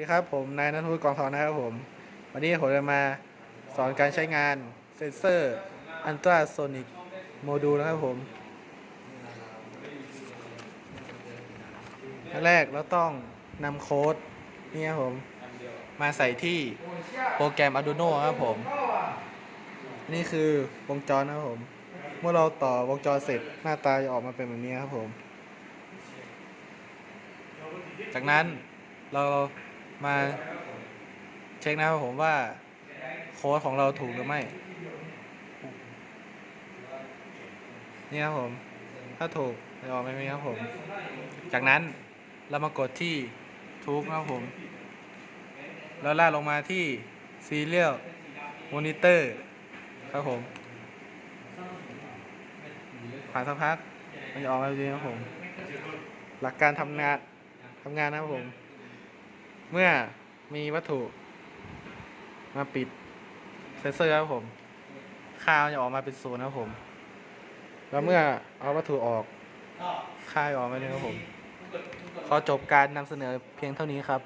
ดีครับผมนายนัทวุฒิกองทองนะครับผม วันนี้ผมจะมาสอนการใช้งานเซนเซอร์อันตราโซนิกโมดูลนะครับผมขั้นแรกเราต้องนำโค้ดนี่ครับผม มาใส่ที่โปรแกรม Arduino ครับผม นี่คือวงจรนะครับผม เมื่อเราต่อวงจรเสร็จหน้าตาจะออกมาเป็นแบบนี้ครับผม จากนั้นเรา มาเช็คนะครับผมว่าโค้ดของเราถูกหรือไม่ นี่ครับผม ถ้าถูกจะออกมาเป็นแบบนี้ครับผม จากนั้นเรามากดที่ทุกนะครับผม แล้วลากลงมาที่ Serial Monitor ครับผมผ่านสักพักมันจะออกมาแบบนี้ครับผม หลักการทำงานทำงานนะครับผม เมื่อมีวัตถุ มาปิดเซนเซอร์ครับผมค่ามันจะออกมาเป็นศูนย์นะครับผม แล้วเมื่อเอาวัตถุออกค่าจะออกมาเลยครับผม ขอจบการนำเสนอเพียงเท่านี้ครับ